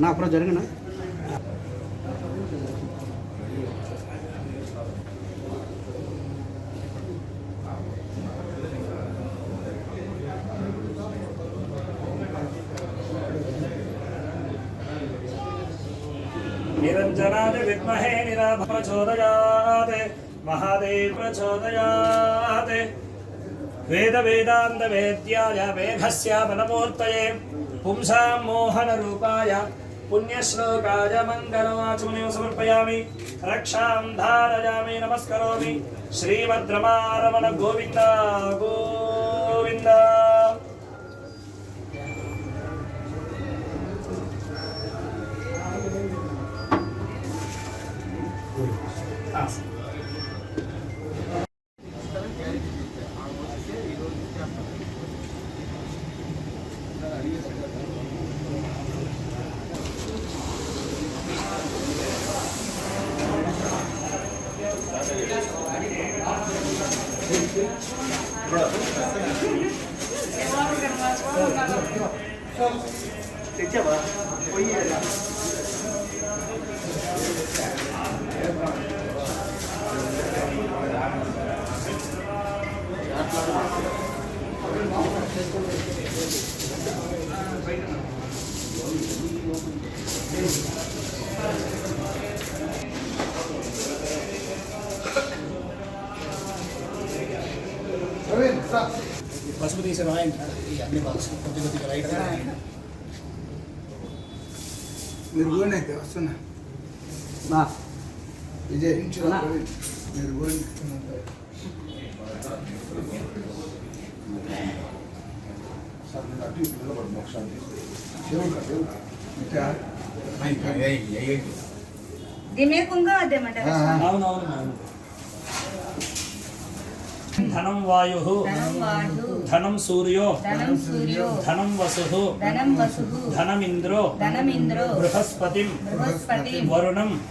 నా అప్పుడు జరిగిన నిరంజనాది విద్మహే నిరాభ ప్రచోదయాత్ మహాదేవ్ ప్రచోదయాత్. వేద వేదాంత వేద్యాయ వేదస్యామనమూర్తయే పుంసాం మోహన రూపాయ పుణ్యశ్లోకాయ మంగళవాచమనివ సమర్పయామి రక్షాం ధారయామి నమస్కరోమి శ్రీమద్రమారమణ గోవింద అన్ని బాక్స్ కొద్ది కొద్దిగా రైట్ మీరు పోండి అయితే వస్తున్నా. నా. విజయ్. మీరు పోండి దీని మీద కుంకుమ వద్దేమంటారా అవునవును అవును ధనం వాయు. ధనం సూర్యో. ధనం వసు. ధనం వసు. ధనమింద్రో. బృహస్పతిం. వరుణం.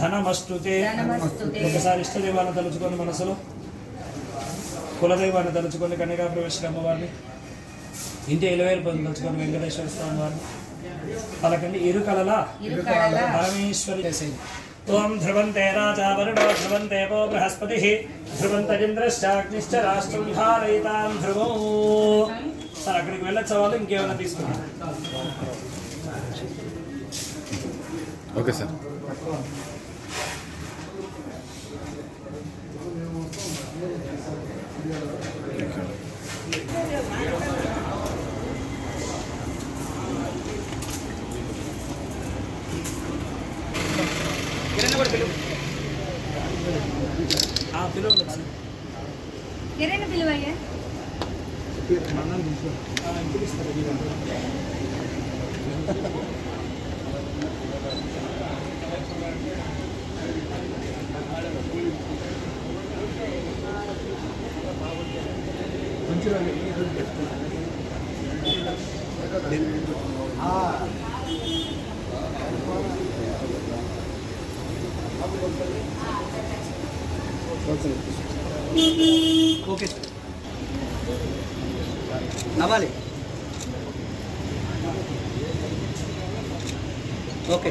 ధనమస్తుతే. ఒకసారి ఇష్టదైవాన్ని తలుచుకోండి మనసులో కులదైవాన్ని తలుచుకోండి కన్యకా ప్రవేశ అమ్మవారిని ఇంటి ఎలవేలు పొంది తలుచుకోండి వెంకటేశ్వర స్వామి వారిని పలకండి ఇరు కలల ఇరుకడల పరమేశ్వరి ఓం ధ్రువంతే రాజా వరుణో ధ్రువంతేపో బృహస్పతి ధ్రువంతరింద్రశ్చాగ్నిశ్చ రాష్ట్రం ధారయితాం ధ్రువం సార్ అక్కడికి వెళ్ళొచ్చే వాళ్ళు? ఇంకేమైనా తీసుకున్నాం ఓకే సార్ ఆ పిలువలు వచ్చి కిరణ్ పిలువయ్యా ఓకే సార్ నవ్వాలి ఓకే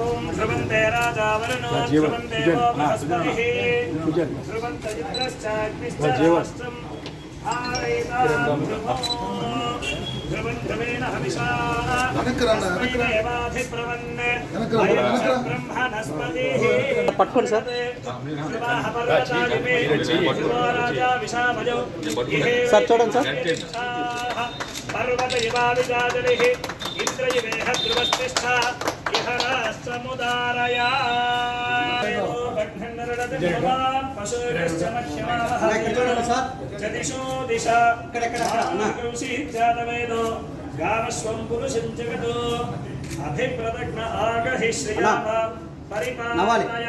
ఓం ధ్రువంతే రాజా వరుణో ధ్రువంతేపో బృహస్పతి ధ్రువంతరింద్రశ్చాగ్నిశ్చ రాష్ట్రం పట్టుకోండి సార్. సార్ చూడండి సార్. పర్వత చదిశో దిశ జాతవేదో గామస్వం పురుషం జగతో అభిప్రదగ్న ఆగహి శ్రియామ నవ్వాలి. పరిపాలయ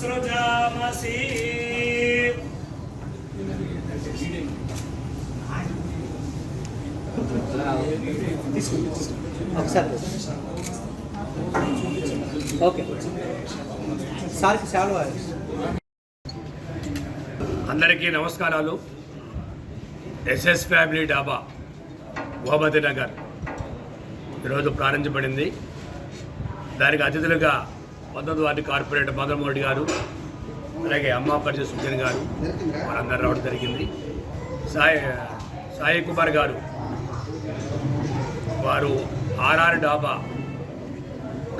సృజామసి ఒకసారి ఓకే సార్కి సెలవు అందరికీ నమస్కారాలు. ఎస్ఎస్ ఫ్యామిలీ డాబా. గోమతి నగర్ ఈరోజు ప్రారంభించబడింది. దానికి అతిథులుగా పంతొమ్మిది వార్డు కార్పొరేటర్ మదన్మోహన్ గారు అలాగే అమ్మా పరిచయ సుజన్ గారు వారందరూ రావడం జరిగింది. సాయి సాయి కుమార్ గారు వారు ఆర్ఆర్ డాబా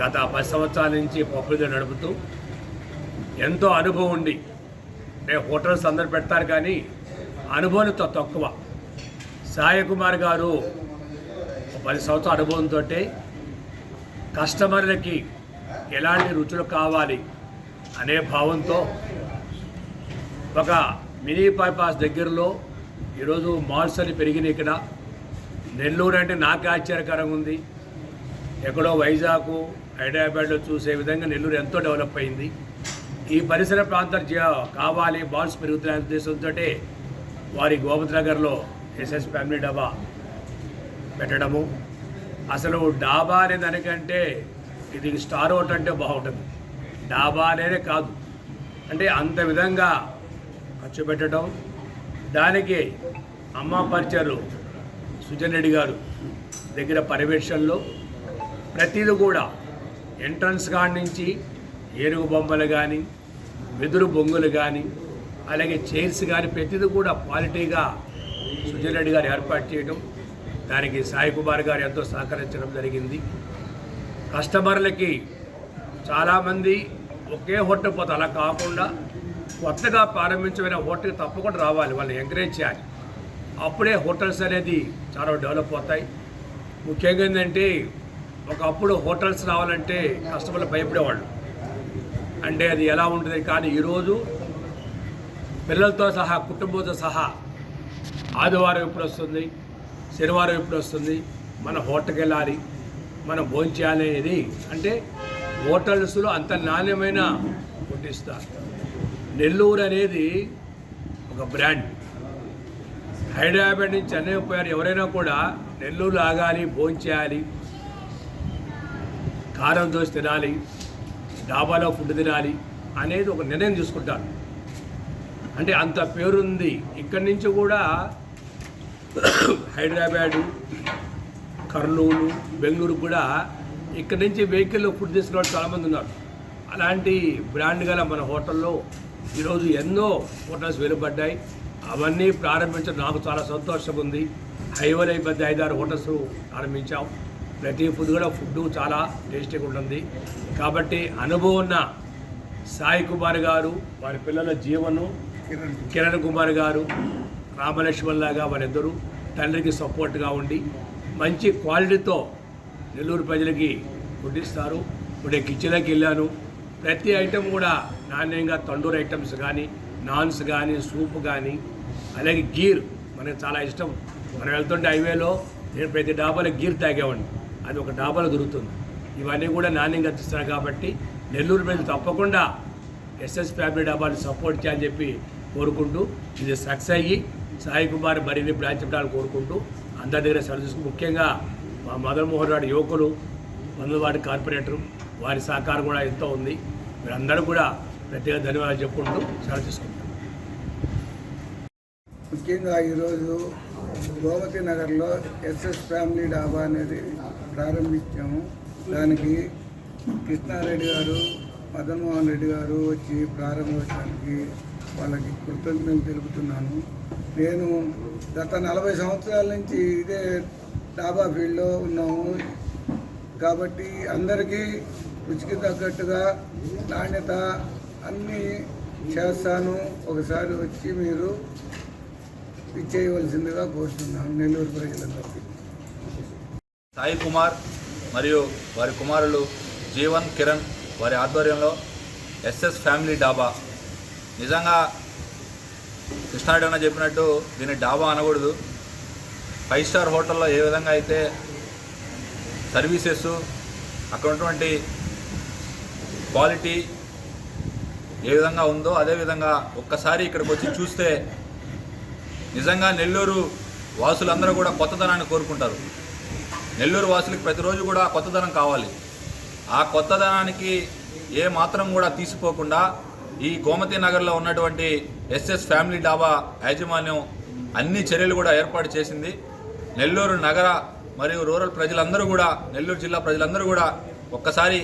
గత పది సంవత్సరాల నుంచి పప్పులతో నడుపుతూ ఎంతో అనుభవం ఉండి అంటే హోటల్స్ అందరు పెడతారు కానీ అనుభవం త- తక్కువ. సాయకుమార్ గారు పది సంవత్సరాల అనుభవంతో కస్టమర్లకి ఎలాంటి రుచులు కావాలి అనే భావంతో ఒక మినీ బైపాస్ దగ్గరలో ఈరోజు మాల్స్ అని పెరిగినాయి ఇక్కడ. నెల్లూరు అంటే నాకు ఆశ్చర్యకరంగా ఉంది. ఎక్కడో వైజాగ్ హైదరాబాద్లో చూసే విధంగా నెల్లూరు ఎంతో డెవలప్ అయింది. ఈ పరిసర ప్రాంతాలు జ- కావాలి బాల్స్ పెరుగుతున్న ఉద్దేశంతో వారి గోమతి నగర్లో ఎస్ఎస్ ఫ్యామిలీ డాబా పెట్టడము. అసలు డాబా అనే దానికంటే ఇది స్టార్ హోటల్ అంటే బాగుంటుంది. డాబా అనేదే కాదు. అంటే అంత విధంగా ఖర్చు పెట్టడం. దానికి అమ్మ పరిచరు సుజన్ రెడ్డి గారు దగ్గర పర్యవేక్షణలో ప్రతిదీ కూడా ఎంట్రన్స్ కాడి నుంచి ఏనుగు బొమ్మలు కానీ వెదురు బొంగులు కానీ అలాగే చైర్స్ కానీ ప్రతిదీ కూడా క్వాలిటీగా సుజన్ రెడ్డి గారు ఏర్పాటు చేయడం దానికి సాయి కుమార్ గారు ఎంతో సహకరించడం జరిగింది. కస్టమర్లకి చాలామంది ఒకే హోటల్ పోతే అలా కాకుండా కొత్తగా ప్రారంభించమైన హోటల్కి తప్పకుండా రావాలి వాళ్ళని ఎంకరేజ్ చేయాలి. అప్పుడే హోటల్స్ అనేది చాలా డెవలప్ అవుతాయి. ముఖ్యంగా ఏంటంటే ఒకప్పుడు హోటల్స్ రావాలంటే కస్టమర్లు భయపడేవాళ్ళు. అంటే అది ఎలా ఉంటుంది కానీ ఈరోజు పిల్లలతో సహా కుటుంబంతో సహా ఆదివారం ఎప్పుడు వస్తుంది? శనివారం ఎప్పుడు వస్తుంది? మన హోటల్కి వెళ్ళాలి. మనం భోజనం అనేది. అంటే హోటల్స్లో అంత నాణ్యమైన ఫుడ్ ఇస్తారు. నెల్లూరు అనేది ఒక బ్రాండ్. హైదరాబాద్ నుంచి చెన్నై పోయారు ఎవరైనా కూడా నెల్లూరు ఆగాలి భోంచేయాలి కారం దోశ తినాలి డాబాలో ఫుడ్ తినాలి అనేది ఒక నిర్ణయం తీసుకుంటారు. అంటే అంత పేరుంది. ఇక్కడి నుంచి కూడా హైదరాబాదు కర్నూలు బెంగళూరు కూడా ఇక్కడి నుంచి వెహికల్లో ఫుడ్ తీసుకునే చాలామంది ఉన్నారు. అలాంటి బ్రాండ్ గల మన హోటల్లో ఈరోజు ఎన్నో హోటల్స్ వెలువడ్డాయి. అవన్నీ ప్రారంభించడం నాకు చాలా సంతోషం ఉంది. హైవేలో పెద్ద మధ్య ఐదారు హోటల్స్ ప్రారంభించాం. ప్రతి ఫుడ్ కూడా ఫుడ్ చాలా టేస్టీగా ఉంటుంది. కాబట్టి అనుభవం ఉన్న సాయి కుమార్ గారు వారి పిల్లల జీవనం కిరణ్ కుమార్ గారు రామలక్ష్మణ్లాగా వారిద్దరూ తండ్రికి సపోర్ట్గా ఉండి మంచి క్వాలిటీతో నెల్లూరు ప్రజలకి వడ్డిస్తారు ఇప్పుడు కిచెన్లోకి వెళ్ళాను. ప్రతి ఐటెం కూడా నాణ్యంగా తండూరు ఐటమ్స్ కానీ నాన్స్ కానీ సూప్ కానీ అలాగే గీర్ మనకు చాలా ఇష్టం. మనం వెళ్తుంటే హైవేలో నేను ప్రతి డాబాలో గీర్ తాగేవాడిని. అది ఒక డాబాలో దొరుకుతుంది. ఇవన్నీ కూడా నాణ్యంగా ఇస్తారు కాబట్టి నెల్లూరు ప్రజలు తప్పకుండా ఎస్ఎస్ ఫ్యామిలీ డాబాని సపోర్ట్ చేయాలని చెప్పి కోరుకుంటూ ఇది సక్సెస్ అయ్యి సాయి కుమార్ మరిన్ని బ్రాంచ్ కోరుకుంటూ అందరి దగ్గర సర్వీస్ ముఖ్యంగా మా మదన్మోహన్ రాడు యువకులు మందువాడి కార్పొరేటరు వారి సహకారం కూడా ఎంతో ఉంది. మీరందరూ కూడా ప్రత్యేక ధన్యవాదాలు చెప్పుకుంటూ సరిచూసుకుంటాం ముఖ్యంగా ఈరోజు గోమతి నగర్లో ఎస్ఎస్ ఫ్యామిలీ డాబా అనేది ప్రారంభించాము. దానికి కృష్ణారెడ్డి గారు మదన్మోహన్ రెడ్డి గారు వచ్చి ప్రారంభించడానికి వాళ్ళకి కృతజ్ఞతలు తెలుపుతున్నాను. నేను గత నలభై సంవత్సరాల నుంచి ఇదే డాబా ఫీల్డ్లో ఉన్నాము. కాబట్టి అందరికీ రుచికి తగ్గట్టుగా నాణ్యత అన్నీ చేస్తాను. ఒకసారి వచ్చి మీరు ఇచ్చేయవలసిందిగా కోరుతున్నాను నెల్లూరు ప్రజలందరికీ. సాయి కుమార్ మరియు వారి కుమారులు జీవన్ కిరణ్ వారి ఆధ్వర్యంలో ఎస్ఎస్ ఫ్యామిలీ డాబా. నిజంగా కృష్ణారెడ్డి అన్న చెప్పినట్టు దీన్ని డాబా అనకూడదు. ఫైవ్ స్టార్ హోటల్లో ఏ విధంగా అయితే సర్వీసెస్ అక్కడ ఉన్నటువంటి క్వాలిటీ ఏ విధంగా ఉందో అదేవిధంగా ఒక్కసారి ఇక్కడికి వచ్చి చూస్తే నిజంగా నెల్లూరు వాసులందరూ కూడా కొత్తదనాన్ని కోరుకుంటారు. నెల్లూరు వాసులకు ప్రతిరోజు కూడా కొత్తదనం కావాలి. ఆ కొత్తదనానికి ఏ మాత్రం కూడా తీసిపోకుండా ఈ గోమతి నగర్లో ఉన్నటువంటి ఎస్ఎస్ ఫ్యామిలీ డాబా యాజమాన్యం అన్ని చర్యలు కూడా ఏర్పాటు చేసింది. నెల్లూరు నగర మరియు రూరల్ ప్రజలందరూ కూడా నెల్లూరు జిల్లా ప్రజలందరూ కూడా ఒక్కసారి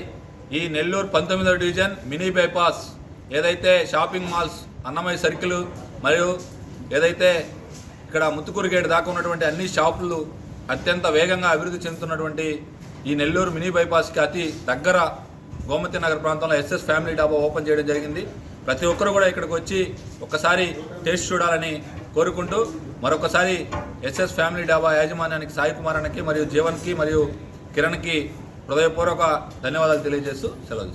ఈ నెల్లూరు పంతొమ్మిదవ డివిజన్ మినీ బైపాస్ ఏదైతే షాపింగ్ మాల్స్ అన్నమయ్య సర్కిల్ మరియు ఏదైతే ఇక్కడ ముత్తుకూరు గేట్ దాకా ఉన్నటువంటి అన్ని షాపులు అత్యంత వేగంగా అభివృద్ధి చెందుతున్నటువంటి ఈ నెల్లూరు మినీ బైపాస్కి అతి దగ్గర గోమతి నగర్ ప్రాంతంలో ఎస్ఎస్ ఫ్యామిలీ డాబా ఓపెన్ చేయడం జరిగింది. ప్రతి ఒక్కరు కూడా ఇక్కడికి వచ్చి ఒక్కసారి టేస్ట్ చూడాలని కోరుకుంటూ మరొకసారి ఎస్ఎస్ ఫ్యామిలీ డాబా యాజమాన్యానికి సాయి కుమార్ అన్నకి మరియు జీవన్కి మరియు కిరణ్కి హృదయపూర్వక ధన్యవాదాలు తెలియజేస్తూ సెలవు